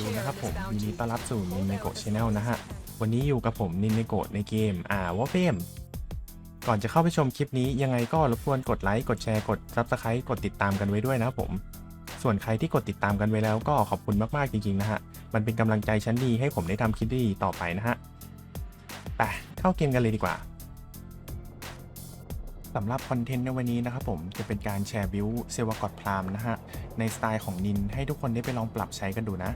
ดูนะครับผมยินดีต้อนรับสู่นินเนโกะชาแนลนะฮะ วันนี้อยู่กับผมนินเนโกะในเกมอ่าวอเฟมก่อนจะเข้าไปชมคลิปนี้ยังไงก็รบกวนกดไลค์ กดแชร์กด Subscribe กดติดตามกันไว้ด้วยนะครับผม ส่วนใครที่กดติดตามกันไว้แล้วก็ขอบคุณมากๆจริงๆนะฮะ มันเป็นกำลังใจชั้นดีให้ผมได้ทำคลิปดีต่อไปนะฮะไปเข้าเกมกันเลยดีกว่าสำหรับคอนเทนต์ในวันนี้นะครับผมจะเป็นการแชร์บิวเซวากอดพรามนะฮะ ในสไตล์ของนินให้ทุกคนได้ไปลองปรับใช้กันดูนะ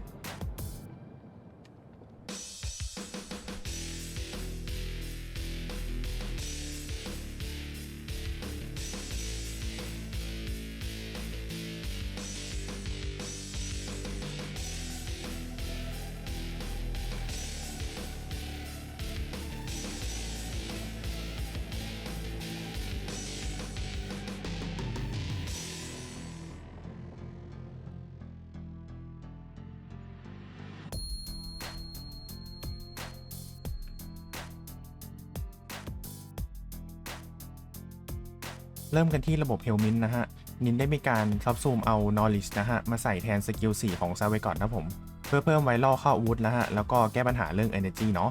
เริ่มกันที่ระบบเฮลมินนะฮะ นินได้มีการซับซูมเอา knowledge นะฮะ มาใส่แทนสกิล 4 ของซาเวก่อนนะผม เพื่อเพิ่มไวรัลเข้าอาวุธนะฮะ แล้วก็แก้ปัญหาเรื่อง energy เนาะ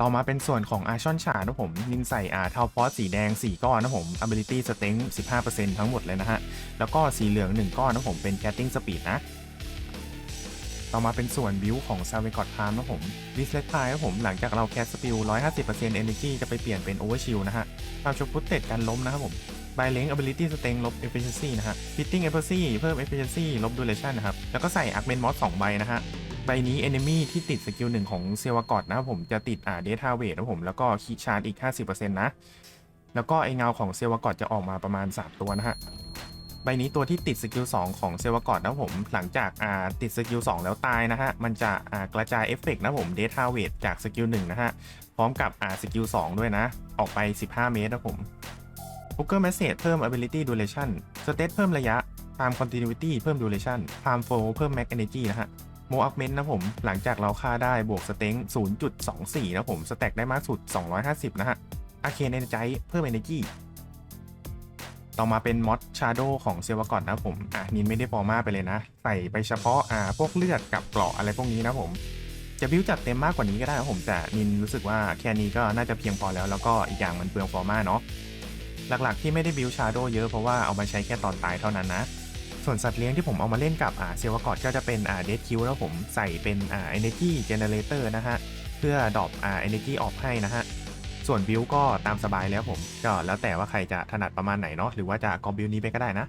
ต่อมาเป็นส่วนของอาชอนชานะผมนินใส่อาเทาพอสสีแดง 4 ก้อนนะผม ability strength 15%ทั้งหมดเลยนะฮะ แล้วก็สีเหลือง 1 ก้อนนะผมเป็น catting speed นะต่อมาเป็นส่วนบิวของซาเวกอดพามนะผมวิสเลตพายนะผมหลังจากเราแคสสปิล150% energy จะไปเปลี่ยนเป็น overshield นะฮะ ความชุบพุตเต็ดการล้มนะครับผม b y l e n g ability strength ลบ efficiency นะฮะ fitting efficiency เพิ่ม efficiency ลบ duration นะครับ แล้วก็ใส่ augment mod 2 ใบนะฮะ ใบนี้ enemy ที่ติดสกิลหนึ่งของเซวากอดนะครับผมจะติดอ่า data weight นะผม แล้วก็คีชาร์จอีก 50%นะ แล้วก็ไอเงาของเซวากอดจะออกมาประมาณ 3 ตัวนะฮะ ใบนี้ตัวที่ติดสกิล2ของเซวากอดนะผม หลังจากอ่าติดสกิล2แล้วตายนะฮะ มันจะอ่ากระจายเอฟเฟกต์นะผม data weight จากสกิล1นะฮะ พร้อมกับอ่าสกิล2ด้วยนะ ออกไป 15 เมตรนะครับผม h o o k e r Message เพิ่ม ability duration s t a t เพิ่มระยะ Time continuity เพิ่ม duration Time flow เพิ่ม max energy นะฮะ Mo augment นะผม หลังจากเราฆ่าได้บวก Strength 0.24 นะผม สแต็กได้มากสุด 250 นะฮะ Arcane Energy เพิ่ม energy ต่อมาเป็นมอดชาโดของเซวากอนนะผม อะนินไม่ได้ฟอร์มาไปเลยนะ ใส่ไปเฉพาะอ่าพวกเลือดกับเกราะอะไรพวกนี้นะผม จะบิวจัดเต็มมากกว่านี้ก็ได้นะผม แต่นินรู้สึกว่าแค่นี้ก็น่าจะเพียงพอแล้ว แล้วก็อีกอย่างมันเปลืองฟอร์มาเนาะ หลักๆที่ไม่ได้บิวชาโดเยอะเพราะว่าเอามาใช้แค่ตอนตายเท่านั้นนะ ส่วนสัตว์เลี้ยงที่ผมเอามาเล่นกับอ่าเซวากอดก็จะเป็นอ่าเดดคิวแล้วผมใส่เป็นอ่า energy generator นะฮะ เพื่อดรอปอ่า energy ออกให้นะฮะ ส่วนบิวก็ตามสบายแล้วผม ก็แล้วแต่ว่าใครจะถนัดประมาณไหนเนาะหรือว่าจะกอบิวนี้ไปก็ได้นะ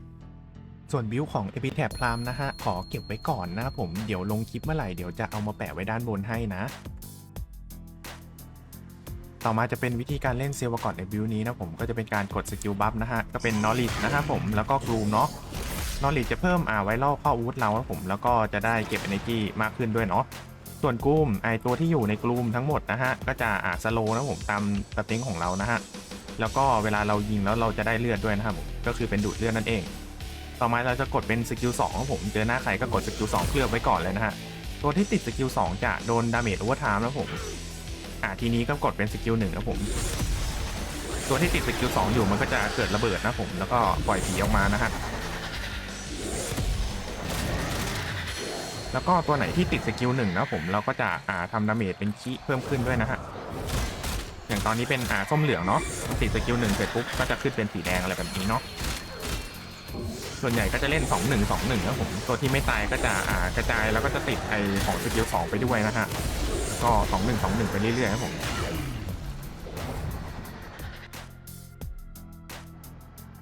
ส่วนบิวของ e p i t a b พรามนะฮะ ขอเก็บไว้ก่อนนะครับผมเดี๋ยวลงคลิปเมื่อไหร่เดี๋ยวจะเอามาแปะไว้ด้านบนให้นะ ต่อมาจะเป็นวิธีการเล่นเซลวก่อนในบิวนี้นะผมก็จะเป็นการกดสกิลบัฟนะฮะก็เป็น knowledge นะครับผมแล้วก็กรูมเนาะ knowledge จะเพิ่มอ่าไวรัลเข้าอาวุธเราครับผมแล้วก็จะได้เก็บ energy มากขึ้นด้วยเนาะ ส่วนกลุ่มไอตัวที่อยู่ในกลุ่มทั้งหมดนะฮะก็จะอ่าสโลนะผมตามสเต็งของเรานะฮะแล้วก็เวลาเรายิงแล้วเราจะได้เลือดด้วยนะครับผมก็คือเป็นดูดเลือดนั่นเอง ต่อมาเราจะกดเป็นสกิล2ครับผมเจอหน้าใครก็กดสกิล2เคลือบไว้ก่อนเลยนะฮะตัวที่ติดสกิล2จะโดนดาเมจโอเวอร์ไทม์นะผมอ่าทีนี้ก็กดเป็นสกิลหนึ่งนะผมตัวที่ติดสกิล2อยู่มันก็จะเกิดระเบิดนะผมแล้วก็ปล่อยผีออกมานะฮะ แล้วก็ตัวไหนที่ติดสกิลหนึ่งนะผมเราก็จะอ่าทำดาเมจเป็นคีเพิ่มขึ้นด้วยนะฮะอย่างตอนนี้เป็นอ่าส้มเหลืองเนาะติดสกิลหนึ่งเสร็จปุ๊บก็จะขึ้นเป็นสีแดงอะไรแบบนี้เนาะส่วนใหญ่ก็จะเล่น 2 1 2 1นะผมตัวที่ไม่ตายก็จะอ่ากระจายแล้วก็จะติดไอของสกิล2ไปด้วยนะฮะก็ 2 1 2 1 ไปเรื่อยๆครับผม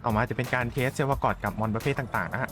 ต่อมาจะเป็นการเทสเซลวากอดกับมอนประเภทต่างๆนะฮะ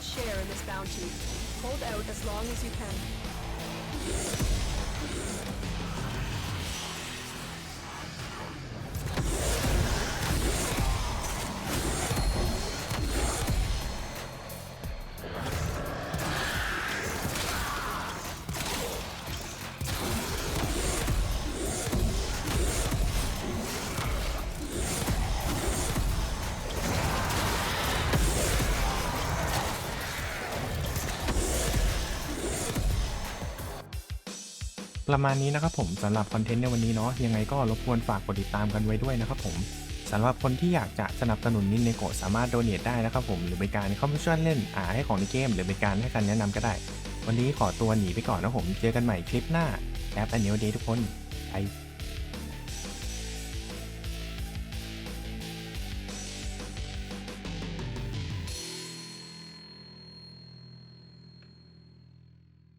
share in this bounty. Hold out as long as you can. ประมาณนี้นะครับผมสำหรับคอนเทนต์ในวันนี้เนาะยังไงก็รบกวนฝากกดติดตามกันไว้ด้วยนะครับผมสำหรับคนที่อยากจะสนับสนุนนินเนโกะสามารถโดเนทได้นะครับผมหรือเป็นการเข้ามาช่วยเล่นอ่าให้ของในเกม หรือเป็นการให้การแนะนำก็ได้ วันนี้ขอตัวหนีไปก่อนนะผมเจอกันใหม่คลิปหน้าแอปอันเนวเดย์ทุกคนไป